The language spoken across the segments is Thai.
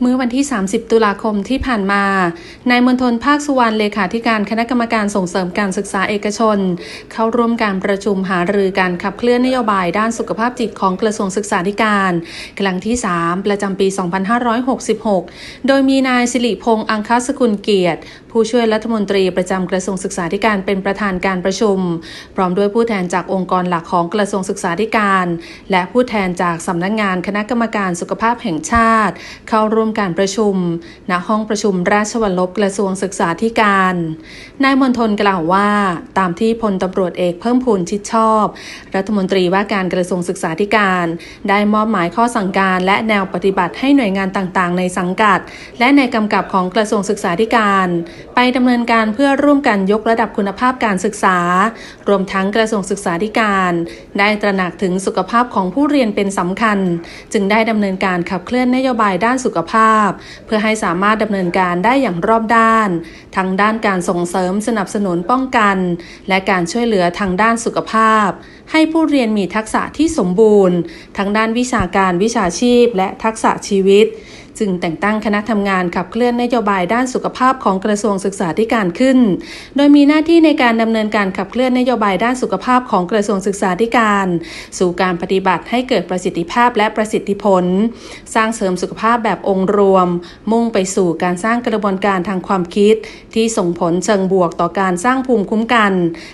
เมื่อวันที่ 30 ตุลาคมที่ผ่านมา นายมณฑลภาคสุวรรณเลขาธิการคณะกรรมการส่งเสริมการศึกษาเอกชน เข้าร่วมการประชุมหารือการขับเคลื่อนนโยบายด้านสุขภาพจิตของกระทรวงศึกษาธิการ ครั้งที่ 3 ประจำปี 2566 โดยมีนายสิริพงษ์อังคสกุลเกียรติ ผู้ช่วยรัฐมนตรีประจำกระทรวงศึกษาธิการเป็นประธานการประชุม พร้อมด้วยผู้แทนจากองค์กรหลักของกระทรวงศึกษาธิการ และผู้แทนจากสำนักงานคณะกรรมการสุขภาพแห่งชาติ เข้าร่วมการประชุม ณ ห้องประชุมราชวัลลบกระทรวงศึกษาธิการ นายมณฑลกล่าวว่า ตามที่พลตำรวจเอกเพิ่มพูนชิดชอบ รัฐมนตรีว่าการกระทรวงศึกษาธิการ ได้มอบหมายข้อสั่งการและแนวปฏิบัติให้หน่วยงานต่างๆ ในสังกัด และในกำกับของกระทรวงศึกษาธิการ ไปดำเนินการเพื่อร่วมกันยกระดับคุณภาพการศึกษา รวมทั้งกระทรวงศึกษาธิการ ได้ตระหนักถึงสุขภาพของผู้เรียนเป็นสำคัญ จึงได้ดำเนินการขับเคลื่อนนโยบายด้านสุขภาพ เพื่อให้สามารถดำเนินการได้อย่างรอบด้าน ทั้งด้านการส่งเสริมสนับสนุนป้องกัน และการช่วยเหลือทางด้านสุขภาพ ให้ผู้เรียนมีทักษะที่สมบูรณ์ ทั้งด้านวิชาการวิชาชีพ และทักษะชีวิต จึงแต่งตั้งคณะทำงานขับเคลื่อนนโยบายด้านสุขภาพของกระทรวงศึกษาธิการขึ้น โดยมีหน้าที่ในการดำเนินการขับเคลื่อนนโยบายด้านสุขภาพของกระทรวงศึกษาธิการ สู่การปฏิบัติให้เกิดประสิทธิภาพและประสิทธิผล สร้างเสริมสุขภาพแบบองค์รวม มุ่งไปสู่การสร้างกระบวนการทางความคิด ที่ส่งผลเชิงบวกต่อการสร้างภูมิคุ้มกัน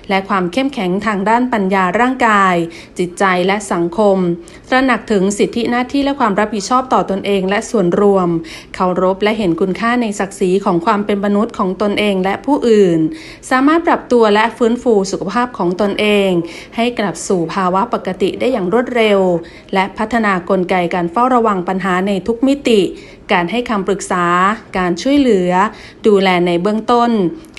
และความเข้มแข็งทางด้านปัญญาร่างกาย จิตใจและสังคม ตระหนักถึงสิทธิหน้าที่และความรับผิดชอบต่อตนเอง และส่วนรวมวม เคารพและเห็นคุณค่าในศักดิ์ศรีของความเป็นมนุษย์ของตนเองและผู้อื่น สามารถปรับตัวและฟื้นฟูสุขภาพของตนเอง ให้กลับสู่ภาวะปกติได้อย่างรวดเร็ว และพัฒนากลไกการเฝ้าระวังปัญหาในทุกมิติ การให้คำปรึกษา การช่วยเหลือ ดูแลในเบื้องต้น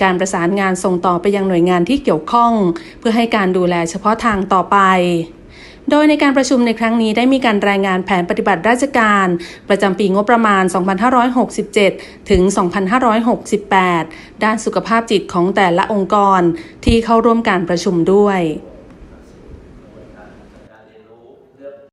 การประสานงานส่งต่อไปยังหน่วยงานที่เกี่ยวข้อง เพื่อให้การดูแลเฉพาะทางต่อไป โดยในการประชุมในครั้งนี้ได้มีการรายงานแผนปฏิบัติราชการ ประจำปีงบประมาณ 2567 ถึง 2568 ด้านสุขภาพจิตของแต่ละองค์กรที่เข้าร่วมการประชุมด้วย